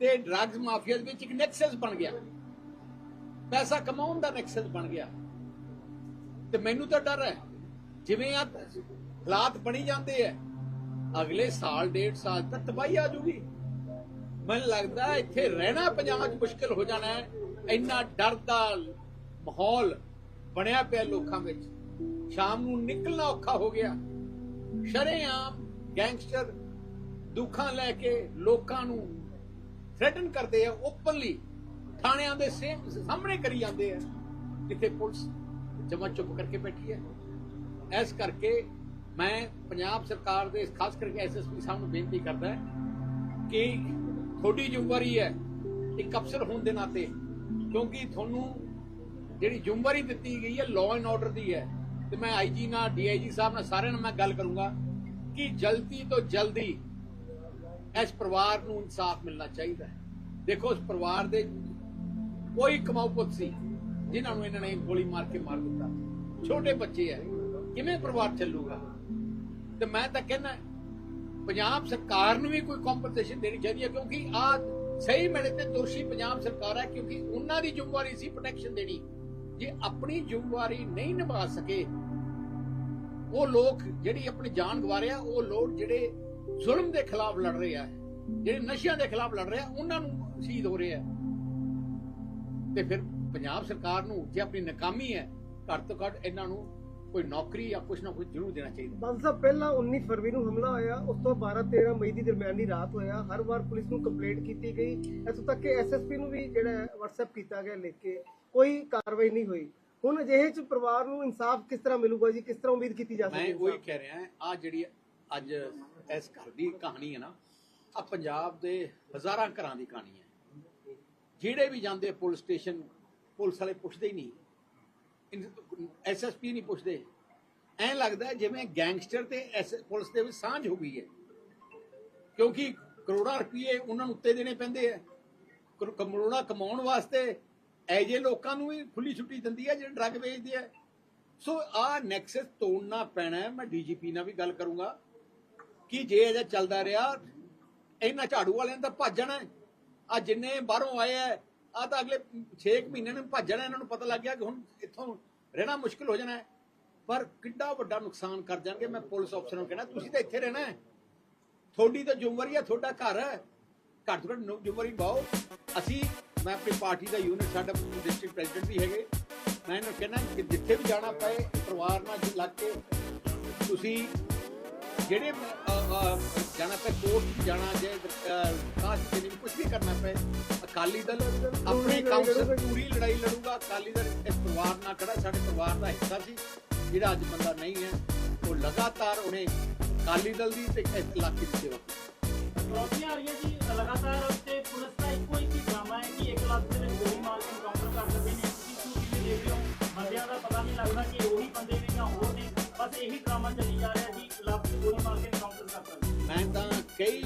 Drugs mafia ਦੇ ਵਿੱਚ ਇੱਕ ਨੈਕਸਸ ਬਣ ਗਿਆ। ਪੈਸਾ ਕਮਾਉਣ ਦਾ ਨੈਕਸਸ ਬਣ ਗਿਆ। ਤੇ ਮੈਨੂੰ ਤਾਂ ਡਰ ਹੈ। ਜਿਵੇਂ ਆ ਹਾਲਾਤ ਬਣੀ ਜਾਂਦੇ ਐ ਅਗਲੇ ਸਾਲ, ਡੇਢ ਸਾਲ ਤੱਕ ਤਬਾਹੀ ਆ ਜੂਗੀ ਮੈਨੂੰ ਲੱਗਦਾ ਇੱਥੇ ਰਹਿਣਾ ਪੰਜਾਬ 'ਚ ਮੁਸ਼ਕਲ ਹੋ ਜਾਣਾ ਹੈ। ਇੰਨਾ ਡਰ ਦਾ ਮਾਹੌਲ ਬਣਿਆ ਪਿਆ ਲੋਕਾਂ ਵਿੱਚ। ਸ਼ਾਮ ਨੂੰ ਨਿਕਲਣਾ ਔਖਾ ਹੋ ਗਿਆ। ਸ਼ਰੇਆਮ ਗੈਂਗਸਟਰ ਦੁੱਖਾਂ ਲੈ ਕੇ ਲੋਕਾਂ ਨੂੰ ਥ੍ਰੈਟਨ ਕਰਦੇ ਆ ਓਪਨਲੀ ਥਾਣਿਆਂ ਦੇ ਸਾਹਮਣੇ ਕਰੀ ਜਾਂਦੇ ਆ। ਕਿਤੇ ਪੁਲਿਸ ਜਮਾ ਚੁੱਪ ਕਰਕੇ ਬੈਠੀ ਹੈ। ਇਸ ਕਰਕੇ ਮੈਂ ਪੰਜਾਬ ਸਰਕਾਰ ਦੇ, ਖਾਸ ਕਰਕੇ ਐਸਐਸਪੀ ਸਾਹਿਬ ਨੂੰ ਬੇਨਤੀ ਕਰਦਾ ਕਿ ਤੁਹਾਡੀ ਜ਼ਿੰਮੇਵਾਰੀ ਹੈ ਇੱਕ ਅਫਸਰ ਹੋਣ ਦੇ ਨਾਤੇ, ਕਿਉਂਕਿ ਤੁਹਾਨੂੰ ਜਿਹੜੀ ਜ਼ਿੰਮੇਵਾਰੀ ਦਿੱਤੀ ਗਈ ਹੈ ਲਾਅ ਐਂਡ ਆਰਡਰ ਦੀ ਹੈ। ਤੇ ਮੈਂ ਆਈਜੀ ਨਾਲ ਡੀਆਈਜੀ ਸਾਹਿਬ ਨਾਲ ਸਾਰਿਆਂ ਨਾਲ ਮੈਂ ਗੱਲ ਕਰੂੰਗਾ ਕਿ ਜਲਦੀ ਤੋਂ ਜਲਦੀ ਇਸ ਪਰਿਵਾਰ ਨੂੰ ਇਨਸਾਫ ਮਿਲਣਾ ਚਾਹੀਦਾ ਹੈ। ਦੇਖੋ, ਇਸ ਪਰਿਵਾਰ ਦੇ ਕੋਈ ਕਮਾਊ ਪੁੱਤ ਸੀ ਜਿਨ੍ਹਾਂ ਨੂੰ ਇਹਨਾਂ ਨੇ ਗੋਲੀ ਮਾਰ ਕੇ ਮਾਰ ਦਿੱਤਾ। ਛੋਟੇ ਬੱਚੇ ਐ ਕਿਵੇਂ ਪਰਿਵਾਰ ਚੱਲੂਗਾ? ਤੇ ਮੈਂ ਤਾਂ ਕਹਿੰਦਾ ਪੰਜਾਬ ਸਰਕਾਰ ਨੂੰ ਵੀ ਕੋਈ ਕੰਪਨਸੇਸ਼ਨ ਦੇਣੀ ਚਾਹੀਦੀ ਹੈ, ਕਿਉਂਕਿ ਆ ਸਹੀ ਮਿਲੇ ਤੇ ਦੋਸ਼ੀ ਪੰਜਾਬ ਸਰਕਾਰ ਹੈ, ਕਿਉਂਕਿ ਉਹਨਾਂ ਦੀ ਜ਼ਿੰਮੇਵਾਰੀ ਸੀ ਪ੍ਰੋਟੈਕਸ਼ਨ ਦੇਣੀ। ਜੇ ਆਪਣੀ ਜ਼ਿੰਮੇਵਾਰੀ ਨਹੀਂ ਨਿਭਾ ਸਕੇ, ਉਹ ਲੋਕ ਜਿਹੜੀ ਆਪਣੀ ਜਾਨ ਗਵਾ ਰਹੇ ਆ, ਉਹ ਲੋਕ ਜਿਹੜੇ ਜ਼ੁਲਮ ਦੇ ਖਿਲਾਫ ਲੜ ਰਹੇ ਆ ਜਿਹੜੇ ਨਸ਼ਿਆਂ ਦੇ ਖਿਲਾਫ ਲੜ ਰਹੇ ਆ ਉਹਨਾਂ ਨੂੰ ਸ਼ਹੀਦ ਹੋ ਰਹੇ ਆ ਤੇ ਫਿਰ ਪੰਜਾਬ ਸਰਕਾਰ ਨੂੰ ਜੇ ਆਪਣੀ ਨਾਕਾਮੀ ਹੈ ਘੱਟ ਤੋਂ ਘੱਟ ਇਹਨਾਂ ਨੂੰ ਕੋਈ ਨੌਕਰੀ ਜਾਂ ਕੁਝ ਨਾ ਕੁਝ ਜ਼ਰੂਰ ਦੇਣਾ ਚਾਹੀਦਾ। ਬੰਦ ਸਾਹਿਬ ਪਹਿਲਾਂ 19 ਫਰਵਰੀ ਨੂੰ ਹਮਲਾ ਹੋਇਆ ਉਸ ਤੋਂ 12 13 ਮਈ ਦੀ ਦਰਮਿਆਨੀ ਰਾਤ ਹੋਇਆ। ਹਰ ਵਾਰ ਪੁਲਿਸ ਨੂੰ ਕੰਪਲੇਂਟ ਕੀਤੀ ਗਈ। ਇੱਥੋਂ ਤੱਕ ਕਿ ਐਸਐਸਪੀ ਨੂੰ ਵੀ ਜਿਹੜਾ WhatsApp ਕੀਤਾ ਗਿਆ ਲਿਖ ਕੇ। ਕੋਈ ਕਾਰਵਾਈ ਨਹੀਂ ਹੋਈ। ਹੁਣ ਅਜਿਹੇ ਚ ਪਰਿਵਾਰ ਨੂੰ ਇਨਸਾਫ ਕਿਸ ਤਰ੍ਹਾਂ ਮਿਲੂਗਾ ਜੀ? ਕਿਸ ਤਰ੍ਹਾਂ ਉਮੀਦ ਕੀਤੀ ਜਾ ਸਕਦੀ ਮੈਂ ਹੈ ਉਹੀ ਕਹਿ ਰਿਹਾ ਆ ਜਿਹੜੀ ਅੱਜ ਇਸ ਘਰ ਦੀ ਕਹਾਣੀ ਹੈ ਨਾ ਆ ਪੰਜਾਬ ਦੇ ਹਜ਼ਾਰਾਂ ਘਰਾਂ ਦੀ ਕਹਾਣੀ ਹੈ। ਜਿਹੜੇ ਵੀ ਜਾਂਦੇ ਪੁਲਿਸ ਸਟੇਸ਼ਨ, ਪੁਲਿਸ ਵਾਲੇ ਪੁੱਛਦੇ ਹੀ ਨਹੀਂ। ਐਸਐਸਪੀ ਨਹੀਂ ਪੁੱਛਦੇ। ਐਂ ਲੱਗਦਾ ਜਿਵੇਂ ਗੈਂਗਸਟਰ ਤੇ ਐਸ- ਪੁਲਿਸ ਦੇ ਵਿੱਚ ਸਾਂਝ ਹੋ ਗਈ ਹੈ। ਕਿਉਂਕਿ ਕਰੋੜਾਂ ਰੁਪਏ ਉਹਨਾਂ ਨੂੰ ਉੱਤੇ ਦੇਣੇ ਪੈਂਦੇ ਆ ਕਰੋ- ਕਰੋੜਾਂ ਕਮਾਉਣ ਵਾਸਤੇ ਐਜੇ ਲੋਕਾਂ ਨੂੰ ਵੀ ਖੁੱਲੀ ਛੁੱਟੀ ਦਿੰਦੀ ਹੈ, ਜਿਹੜੇ ਡਰੱਗ ਵੇਚਦੇ ਆ ਸੋ ਆ ਨੈਕਸਸ ਤੋੜਨਾ ਪੈਣਾ ਹੈ। ਮੈਂ ਡੀਜੀਪੀ ਨਾਲ ਵੀ ਗੱਲ ਕਰੂੰਗਾ। ਕਿ ਜੇ ਇਹਦਾ ਚੱਲਦਾ ਰਿਹਾ, ਇਹਨਾਂ ਝਾੜੂ ਵਾਲਿਆਂ ਦਾ ਭੱਜਣਾ ਆ ਜਿੰਨੇ ਬਾਹਰੋਂ ਆਏ ਆ ਆ ਤਾਂ ਅਗਲੇ 6 ਮਹੀਨੇ ਨੂੰ ਭੱਜਣਾ, ਇਹਨਾਂ ਨੂੰ ਪਤਾ ਲੱਗ ਗਿਆ ਕਿ ਹੁਣ ਇੱਥੋਂ ਰਹਿਣਾ ਮੁਸ਼ਕਲ ਹੋ ਜਾਣਾ ਪਰ ਕਿੱਡਾ ਵੱਡਾ ਨੁਕਸਾਨ ਕਰ ਜਾਣਗੇ, ਮੈਂ ਪੁਲਿਸ ਅਫਸਰ ਨੂੰ ਕਹਿਣਾ, ਤੁਸੀਂ ਤਾਂ ਇੱਥੇ ਰਹਿਣਾ ਹੈ। ਤੁਹਾਡੀ ਤਾਂ ਜ਼ਿੰਮੇਵਾਰੀ ਹੈ ਤੁਹਾਡਾ ਘਰ ਹੈ। ਘੱਟ ਤੋਂ ਜ਼ਿੰਮੇਵਾਰੀ ਪਾਓ ਅਸੀਂ, ਮੈਂ ਆਪਣੀ ਪਾਰਟੀ ਦਾ ਯੂਨਿਟ, ਸਾਡਾ ਡਿਸਟ੍ਰਿਕਟ ਪ੍ਰੈਜ਼ੀਡੈਂਟ ਵੀ ਹੈਗੇ। ਮੈਂ ਇਹਨੂੰ ਕਹਿਣਾ ਕਿ ਜਿੱਥੇ ਵੀ ਜਾਣਾ ਪਏ, ਪਰਿਵਾਰ ਨਾਲ ਲੱਗ ਕੇ ਤੁਸੀਂ ਜਿਹੜੇ ਜਾਣਾ ਪਏ ਕੋਰਟ ਜਾਣਾ ਜੇ ਕਾਸ਼ ਦੇ ਕੁਝ ਵੀ ਕਰਨਾ ਪਏ, ਅਕਾਲੀ ਦਲ ਆਪਣੇ ਕਾਉਂਸਲ ਪੂਰੀ ਲੜਾਈ ਲੜੂਗਾ, ਅਕਾਲੀ ਦਲ ਇਸ ਪਰਿਵਾਰ ਨਾਲ ਖੜਾ, ਸਾਡੇ ਪਰਿਵਾਰ ਦਾ ਹਿੱਸਾ ਸੀ, ਜਿਹੜਾ ਅੱਜ ਬੰਦਾ ਨਹੀਂ ਹੈ, ਉਹ ਲਗਾਤਾਰ ਉਹਨੇ ਅਕਾਲੀ ਦਲ ਦੀ ਤੇ ਇਸ ਇਲਾਕੇ ਦੀ ਸੇਵਾ ਕੀਤੀ। ਟਰੋਫੀਆਂ ਆ ਰਹੀਆਂ ਜੀ, ਲਗਾਤਾਰ ਤੇ ਪੁਲਿਸ ਦਾ ਇੱਕੋ ਹੀ ਡਰਾਮਾ ਹੈ ਕਿ ਇੱਕ ਲੱਖ ਦੇ ਗੋਲੀ ਮਾਰ ਕੇ ਕਾਊਂਟਰ ਕਰ ਸਕਦੇ ਨੇ। ਤੁਸੀਂ ਕਿਵੇਂ ਦੇਖ ਰਹੇ ਹੋ? ਬੰਦਿਆਂ ਦਾ ਪਤਾ ਨਹੀਂ ਲੱਗਦਾ ਕਿ ਉਹੀ ਬੰਦੇ ਨੇ ਜਾਂ ਹੋਰ ਨੇ, ਬਸ ਇਹੀ ਡਰਾਮਾ ਚੱਲੀ ਜਾ ਕਈ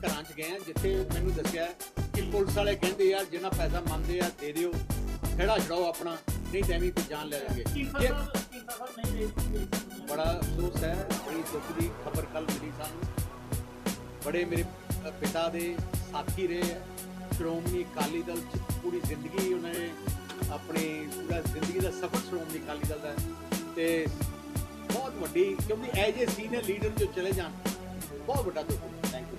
ਘਰਾਂ 'ਚ ਗਿਆ ਜਿੱਥੇ ਮੈਨੂੰ ਦੱਸਿਆ ਕਿ ਪੁਲਿਸ ਵਾਲੇ ਕਹਿੰਦੇ ਯਾਰ ਜਿੰਨਾ ਪੈਸਾ ਮੰਗਦੇ ਆ ਦੇ ਦਿਓ। ਖੜਾ ਛੜਾਓ ਆਪਣਾ ਨਹੀਂ ਤਾਂ ਐਵੇਂ ਕੋਈ ਜਾਨ ਲੈ ਸਕਦੀ ਬੜਾ ਅਫਸੋਸ ਹੈ ਬੜੀ ਦੁੱਖ ਦੀ ਖਬਰ ਕੱਲ ਮਿਲੀ ਸਾਨੂੰ। ਬੜੇ ਮੇਰੇ ਪਿਤਾ ਦੇ ਸਾਥੀ ਰਹੇ ਸ਼੍ਰੋਮਣੀ ਅਕਾਲੀ ਦਲ ਚ ਪੂਰੀ ਜ਼ਿੰਦਗੀ ਉਹਨਾਂ ਨੇ ਆਪਣੀ ਪੂਰਾ ਜ਼ਿੰਦਗੀ ਦਾ ਸਫ਼ਰ ਸ਼੍ਰੋਮਣੀ ਅਕਾਲੀ ਦਲ ਦਾ ਤੇ ਬਹੁਤ ਵੱਡੀ ਕਿਉਂਕਿ ਐਜ ਏ ਸੀਨੀਅਰ ਲੀਡਰ ਜੋ ਚਲੇ ਜਾਣ ਬਹੁਤ ਵੱਡਾ ਦੁੱਖ ਥੈਂਕ ਯੂ